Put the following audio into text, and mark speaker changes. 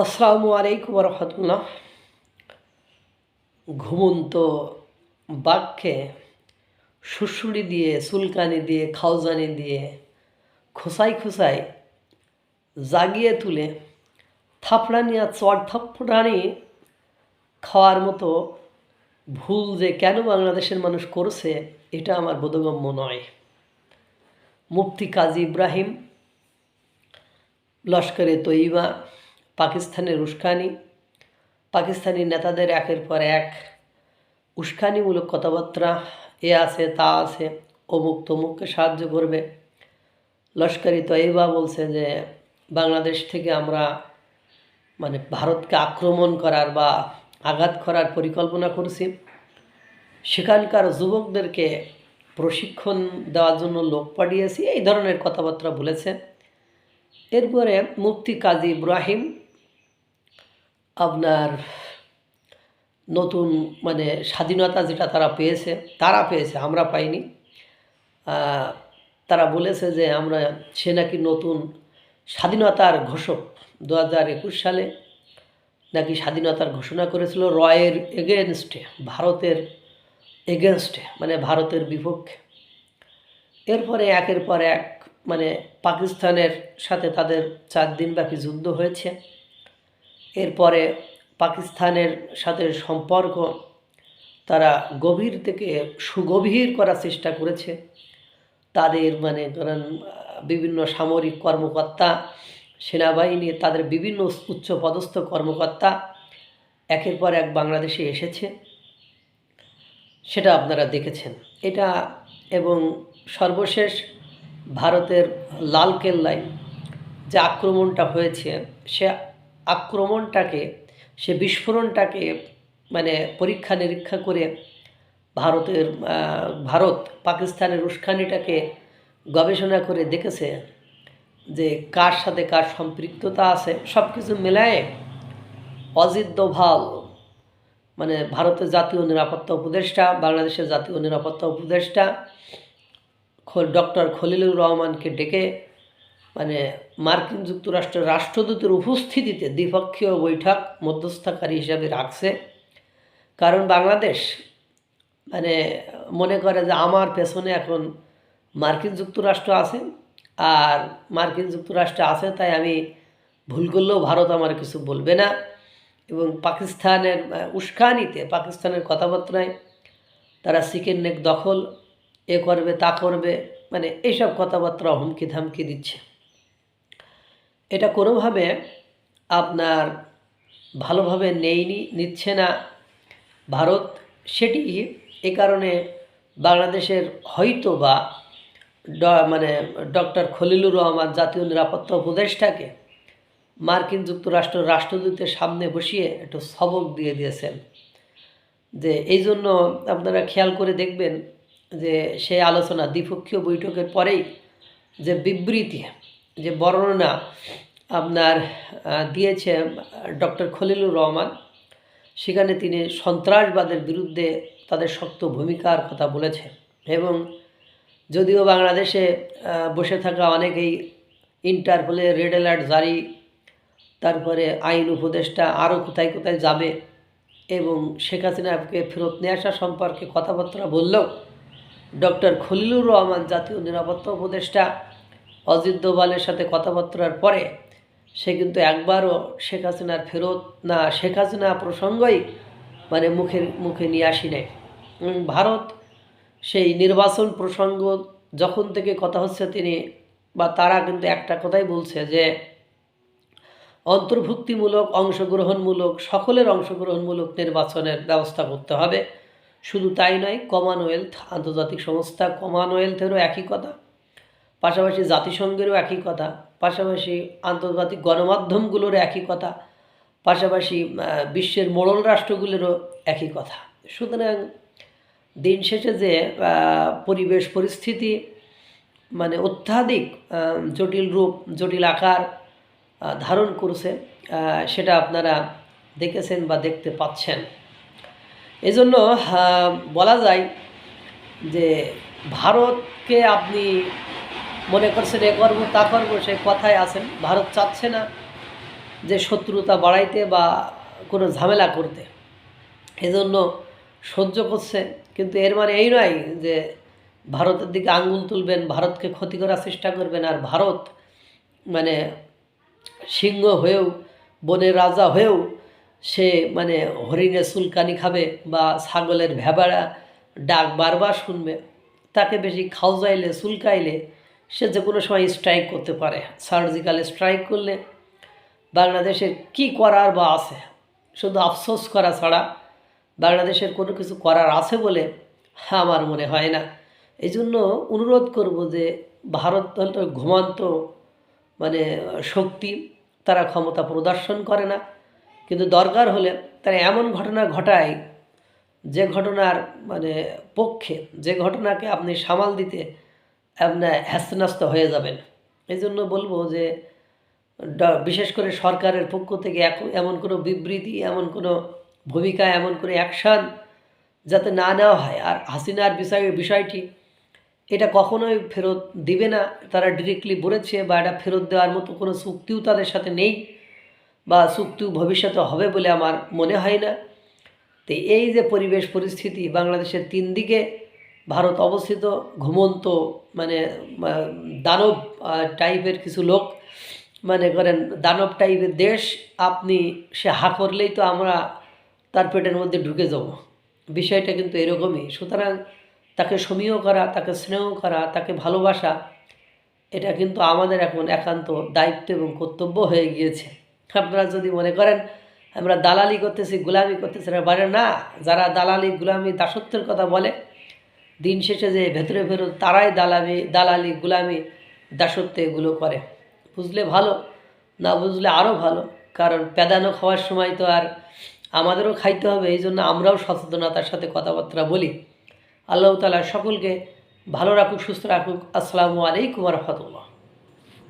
Speaker 1: আসসালামু আলাইকুম রহমতুল্লাহ। ঘুমন্ত বাঘকে শুশুড়ি দিয়ে, চুলকানি দিয়ে খাওজানি দিয়ে খোসাই খোসাই জাগিয়ে তুলে থাপড়ানি আর চড় থাপড়ানি খাওয়ার মতো ভুল যে কেন বাংলাদেশের মানুষ করছে, এটা আমার বোধগম্য নয়। মুফতি কাজী ইব্রাহিম লস্করে তৈবা পাকিস্তানের উস্কানি, পাকিস্তানি নেতাদের একের পর এক উস্কানিমূলক কথাবার্তা, এ আছে, তা আছে, অমুক তমুককে সাহায্য করবে। লস্করি তৈবা বলছে যে, বাংলাদেশ থেকে আমরা মানে ভারতকে আক্রমণ করার বা আঘাত করার পরিকল্পনা করছি। সেখানকার যুবকদেরকে প্রশিক্ষণ দেওয়ার জন্য লোক পাঠিয়েছি, এই ধরনের কথাবার্তা বলেছে। এরপরে মুফতি কাজী ইব্রাহিম আপনার নতুন মানে স্বাধীনতা যেটা তারা পেয়েছে তারা পেয়েছে, আমরা পাইনি। তারা বলেছে যে আমরা, সে নাকি নতুন স্বাধীনতার ঘোষক দু হাজার একুশ সালে নাকি স্বাধীনতার ঘোষণা করেছিল রয়ের এগেনস্টে, ভারতের এগেনস্টে মানে ভারতের বিপক্ষে। এরপরে একের পর এক মানে পাকিস্তানের সাথে তাদের চার দিনব্যাপী যুদ্ধ হয়েছে। এরপরে পাকিস্তানের সাথে সম্পর্ক তারা গভীর থেকে সুগভীর করার চেষ্টা করেছে। তাদের মানে ধরেন, বিভিন্ন সামরিক কর্মকর্তা, সেনাবাহিনী, তাদের বিভিন্ন উচ্চ পদস্থ কর্মকর্তা একের পর এক বাংলাদেশে এসেছে। সেটা আপনারা দেখেছেন। এটা এবং সর্বশেষ ভারতের লালকেল্লায় যে আক্রমণটা হয়েছে, সে আক্রমণটাকে, সে বিস্ফোরণটাকে মানে পরীক্ষা নিরীক্ষা করে ভারতের ভারত পাকিস্তানের উস্কানিটাকে গবেষণা করে দেখেছে যে কার সাথে কার সম্পৃক্ততা আছে। সব কিছু মেলায় অজিত দোভাল মানে ভারতের জাতীয় নিরাপত্তা উপদেষ্টা, বাংলাদেশের জাতীয় নিরাপত্তা উপদেষ্টা ডক্টর খলিলুর রহমানকে ডেকে মানে মার্কিন যুক্তরাষ্ট্রের রাষ্ট্রদূতের উপস্থিতিতে দ্বিপক্ষীয় বৈঠক মধ্যস্থকারী হিসাবে রাখছে। কারণ বাংলাদেশ মানে মনে করে যে আমার পেছনে এখন মার্কিন যুক্তরাষ্ট্র আছে আর মার্কিন যুক্তরাষ্ট্র আছে তাই আমি ভুল করলেও ভারত আমার কিছু বলবে না। এবং পাকিস্তানের উস্কানিতে, পাকিস্তানের কথাবার্তায় তারা চিকেন নেক দখল, এ করবে, তা করবে মানে এইসব কথাবার্তা হুমকি ধামকি দিচ্ছে। এটা কোনোভাবে আপনার ভালোভাবে নেইনি নিচ্ছে না ভারত, সেটি এ কারণে বাংলাদেশের হয়তো বা মানে ডক্টর খলিলুর রহমান জাতীয় নিরাপত্তা উপদেষ্টাকে মার্কিন যুক্তরাষ্ট্র রাষ্ট্রদূতের সামনে বসিয়ে একটু সবক দিয়ে দিয়েছেন। যে এই জন্য আপনারা খেয়াল করে দেখবেন যে সেই আলোচনা দ্বিপক্ষীয় বৈঠকের পরেই যে বিবৃতি, যে বর্ণনা আপনার দিয়েছে ডক্টর খলিলুর রহমান। সেখানে তিনি সন্ত্রাসবাদের বিরুদ্ধে তাদের শক্ত ভূমিকার কথা বলেছেন এবং যদিও বাংলাদেশে বসে থাকা অনেকেই ইন্টারপোলে রেড অ্যালার্ট জারি, তারপরে আইন উপদেষ্টা আরও কোথায় কোথায় যাবে এবং শেখ হাসিনাকে ফেরত নিয়ে আসা সম্পর্কে কথাবার্তা বললেও ডক্টর খলিলুর রহমান জাতীয় নিরাপত্তা উপদেষ্টা অজিত দোভালের সাথে কথাবার্তার পরে সে কিন্তু একবারও শেখ হাসিনার ফেরত না, শেখ হাসিনা প্রসঙ্গই মানে মুখের মুখে নিয়ে আসি নাই। ভারত সেই নির্বাচন প্রসঙ্গ যখন থেকে কথা হচ্ছে তিনি, বা তারা কিন্তু একটা কথাই বলছে যে, অন্তর্ভুক্তিমূলক, অংশগ্রহণমূলক, সকলের অংশগ্রহণমূলক নির্বাচনের ব্যবস্থা করতে হবে। শুধু তাই নয়, কমনওয়েলথ আন্তর্জাতিক সংস্থা কমনওয়েলথেরও একই কথা, পাশাপাশি জাতিসংঘেরও একই কথা। পাশাপাশি আন্তর্জাতিক গণমাধ্যমগুলোরও একই কথা, পাশাপাশি বিশ্বের মোড়ল রাষ্ট্রগুলোরও একই কথা। সুতরাং দিন শেষে যে পরিবেশ পরিস্থিতি মানে অত্যাধিক জটিল রূপ, জটিল আকার ধারণ করছে সেটা আপনারা দেখেছেন বা দেখতে পাচ্ছেন। এজন্য বলা যায় যে, ভারতকে আপনি মনে করছেন এ করব, তা করব, সে কথায় আছেন। ভারত চাচ্ছে না যে শত্রুতা বাড়াইতে বা কোনো ঝামেলা করতে। এজন্য সহ্য করছে, কিন্তু এর মানে এই নয় যে ভারতের দিকে আঙ্গুল তুলবেন, ভারতকে ক্ষতি করার চেষ্টা করবেন, আর ভারত মানে সিংহ হয়েও, বনের রাজা হয়েও সে মানে হরিণের চুলকানি খাবে বা ছাগলের ভেবাড়া ডাক বারবার শুনবে। তাকে বেশি খাওয়াইলে চুলকাইলে সে যে কোনো সময় স্ট্রাইক করতে পারে। সার্জিক্যাল স্ট্রাইক করলে বাংলাদেশের কি করার বা আছে? শুধু আফসোস করা ছাড়া বাংলাদেশের কোনো কিছু করার আছে বলে আমার মনে হয় না। এই জন্য অনুরোধ করব যে ভারত ঘুমান্ত মানে শক্তি, তারা ক্ষমতা প্রদর্শন করে না। কিন্তু দরকার হলে তারা এমন ঘটনা ঘটায়, যে ঘটনার মানে পক্ষে, যে ঘটনাকে আপনি সামাল দিতে আপনার হ্যাস্তন্যস্ত হয়ে যাবেন। এই জন্য বলব যে বিশেষ করে সরকারের পক্ষ থেকে এমন কোনো বিবৃতি, এমন কোনো ভূমিকা, এমন কোনো অ্যাকশান যাতে না নেওয়া হয়। আর হাসিনার বিষয়, বিষয়টি এটা কখনোই ফেরত দিবে না। তারা ডিরেক্টলি বলেছে বা এটা ফেরত দেওয়ার মতো কোনো চুক্তিও তাদের সাথে নেই বা চুক্তিও ভবিষ্যতে হবে বলে আমার মনে হয় না। তো এই যে পরিবেশ, পরিস্থিতি বাংলাদেশের তিন দিকে ভারত অবস্থিত ঘুমন্ত মানে দানব টাইপের কিছু লোক মানে করেন দানব টাইপের দেশ, আপনি সে হা করলেই তো আমরা তার পেটের মধ্যে ঢুকে যাব। বিষয়টা কিন্তু এরকমই। সুতরাং তাকে সমীহ করা, তাকে স্নেহ করা, তাকে ভালোবাসা, এটা কিন্তু আমাদের এখন একান্ত দায়িত্ব এবং কর্তব্য হয়ে গিয়েছে। আপনারা যদি মনে করেন, আমরা দালালি করতেছি, গুলামি করতেছি না না, যারা দালালি, গুলামি, দাসত্বের কথা বলে দিন শেষে যে ভেতরে ভেতরে তারাই দালামি দালালি, গুলামি, দাসত্ব এগুলো করে। বুঝলে ভালো, না বুঝলে আরও ভালো। কারণ প্যাদানো খাওয়ার সময় তো আর আমাদেরও খাইতে হবে, এই জন্য আমরাও সচেতনতার সাথে কথাবার্তা বলি। আল্লাহ তালা সকলকে ভালো রাখুক, সুস্থ রাখুক। আসসালামু আলাইকুম রহমতুল্লাহ।